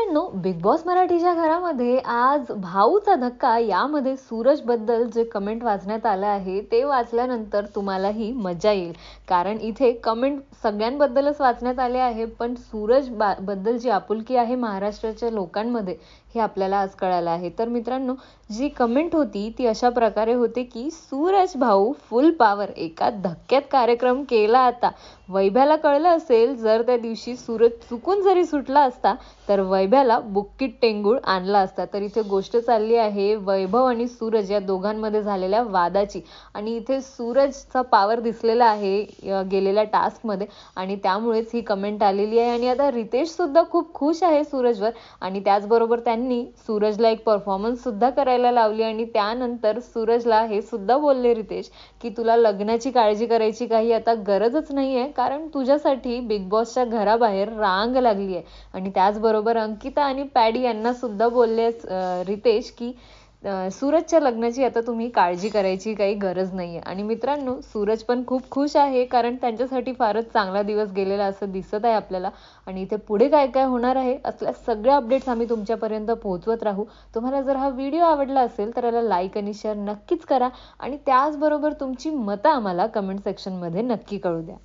मित्रांनो big boss मराठीच्या घरामध्ये आज भाऊचा धक्का यामध्ये सूरजबद्दल जे कमेंट वाचण्यात आलं आहे ते वाचल्यानंतर तुम्हालाही मजा येईल. कारण इथे कमेंट सगळ्यांबद्दलच वाचण्यात आले आहे पण सूरज बा बद्दल जी आपुलकी आहे महाराष्ट्राच्या लोकांमध्ये हे आपल्याला आज कळालं आहे. तर मित्रांनो जी कमेंट होती ती अशा प्रकारे होते की सूरज भाऊ फुल पॉवर एका धक्क्यात कार्यक्रम केला आता. वैभ्याला कळलं असेल जर त्या दिवशी सूरज चुकून जरी सुटला असता तर वैभ्याला बुक्कीत टेंगूळ आणला असता. तर इथे गोष्ट चालली आहे वैभव आणि सूरज या दोघांमध्ये झालेल्या वादाची. आणि इथे सूरजचा पॉवर दिसलेला आहे गेलेल्या टास्कमध्ये आणि त्यामुळेच ही कमेंट आलेली आहे. आणि आता रितेश सुद्धा खूप खुश आहे सूरजवर. आणि त्याचबरोबर त्यांनी सूरजला एक परफॉर्मन्स सुद्धा करायला लावली. आणि त्यानंतर सूरजला हे सुद्धा बोलले रितेश की तुला लग्नाची काळजी करायची काही आता गरजच नाही आहे कारण तुझ्यासाठी बिग बॉसच्या घराबाहेर रांग लागली आहे आणि त्याचबरोबर अंकिता आणि पॅडी यांना सुद्धा बोलले रितेश की सूरजच्या लग्नाची आता तुम्ही काळजी करायची काही गरज नाही आहे आणि मित्रांनो सूरज पण खूप खुश आहे कारण त्यांच्यासाठी फारच चांगला दिवस गेलेला असं दिसत आहे आपल्याला. आणि इथे पुढे काय काय होणार आहे असल्या सगळ्या अपडेट्स आम्ही तुमच्यापर्यंत पोहोचवत राहू. तुम्हाला जर हा व्हिडिओ आवडला असेल तर याला लाईक आणि शेअर नक्कीच करा. आणि त्याचबरोबर तुमची मतं आम्हाला कमेंट सेक्शनमध्ये नक्की कळू द्या.